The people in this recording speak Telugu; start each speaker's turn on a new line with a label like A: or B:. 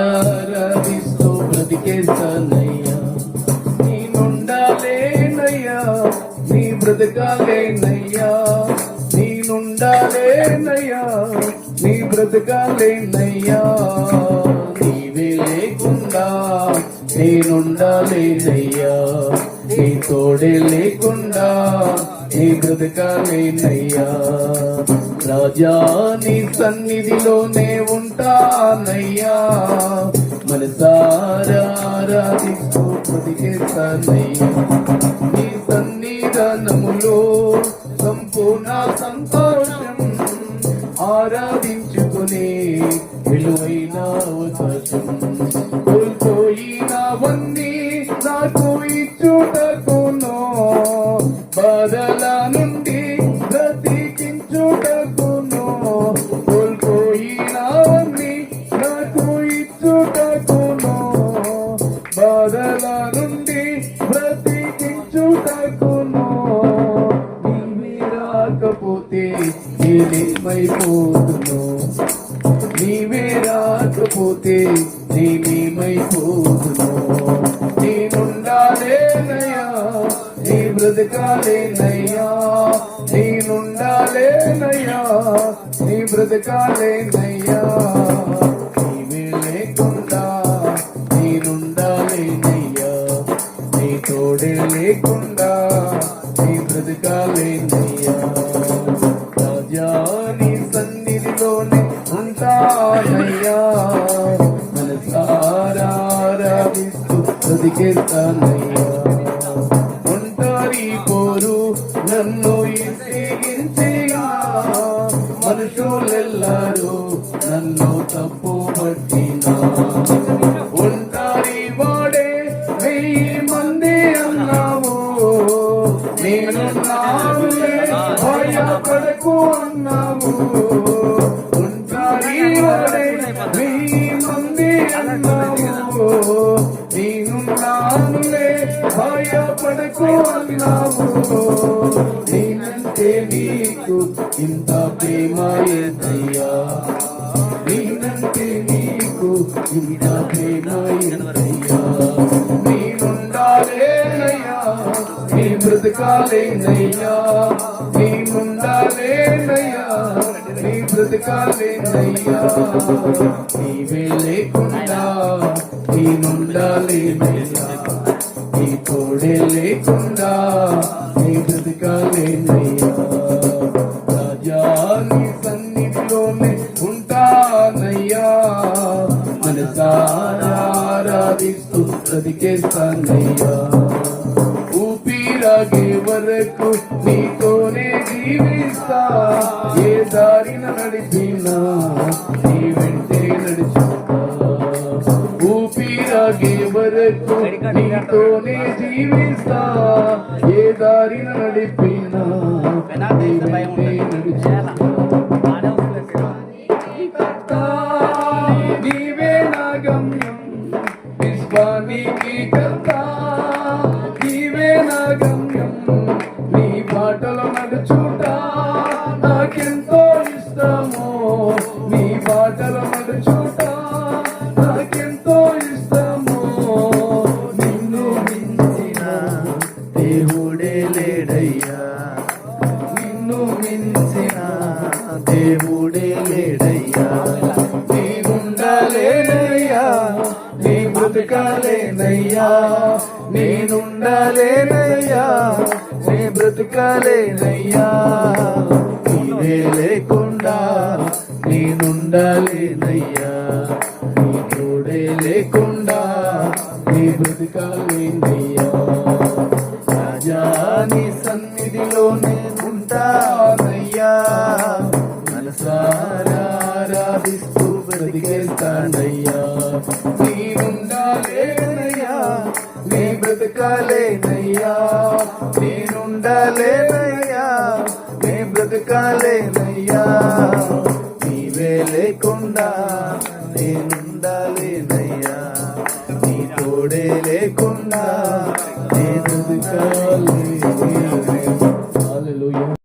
A: మనసారాధిస్తూ బ్రతికేస్తానయ్యా నేనుండాలేనయ్యా నీ బ్రతకాలేనయ్యా. నేనుండాలేనయ్యా నీ బ్రతకాలేనయ్యా. నీవే లేకుండా నేనుండాలేనయ్యా నీ తోడే లేకుండా నీ బ్రతకాలేనయ్యా రాజా నీ సన్నిధిలోనే ఉంటానయ్యా మనసారా ఆరాధిస్తూ బ్రతికేస్తానయ్యా. నీ సన్నిధానములో సంపూర్ణ సంతోషం ఆరాధించుకునే విలువైన అవకాశం. నుండి బ్రతికించుటకును. నీవే రాకపోతే నేనేమైపోతును. నీవే రాకపోతే నేనేమైపోతును. నేనుండాలేనయ్యా నీ బ్రతకాలేనయ్యా. నేనుండాలేనయ్యా నీ బ్రతకాలేనయ్యా. మనసారాధిస్తూ బ్రతికేస్తానయ్యా పోరు నన్ను ఇసిగించినా మనుషులెల్లరూ నన్ను తప్పు పట్టినా ఒంటరి వాడే వెయ్యి మంది అన్నావు. నేను నాలుగే భయపడకు అన్నావు. నేను నాలుగే భయపడకు అన్నావు నేనంటే నీకు ఇంత ప్రేమ ఏదయ్యా నేనంటే నీకు ఇంత ప్రేమ ఏదయ్యా నేనుండాలేనయ్యా నీ బ్రతకాలేనయ్యా నేనుండాలేనయ్యా నీ బ్రతకాలేనయ్యా నీవే లేకుండా నేనుండాలేనయ్యా నీ తోడే లేకుండా నీ బ్రతకాలేనయ్యా రాజా నీ సన్నిధిలోనే ఉంటానయ్యా మనసారాధిస్తూ బ్రతికేస్తానయ్యా. ఊపిరాగే వరకు నీతోనే జీవిస్తా. ఏ దారిన నడిపినా నడిపినా నీవే నా గమ్యం విశ్వానికి కర్త నీవే నా గమ్యం నీ బాటలో నడుచుట నాకెంతో ఇష్టమో నీ బాటలో నడుచుట నాకెంతో ఇష్టము నిన్ను మించిన దేవుడే లేడయ్యా నిన్ను మించిన దేవుడే లేడయ్యా. నేనుండాలేనయ్యా నీ బ్రతకాలేనయ్యా నేనుండాలేనయ్యా నీ బ్రతకాలేనయ్యా నీవే లేకుండా నేనుండాలేనయ్యా నీ తోడే లేకుండా నీ బ్రతకాలేనయ్యా మనసారాధిస్తూ బ్రతికేస్తానయ్యా నేనుండాలేనయ్యా నీ బ్రతకాలేనయ్యా నేనుండాలేనయ్యా నీ బ్రతకాలేనయ్యా నీవే లేకుండా నేనుండాలేనయ్యా నీ తోడే లేకుండా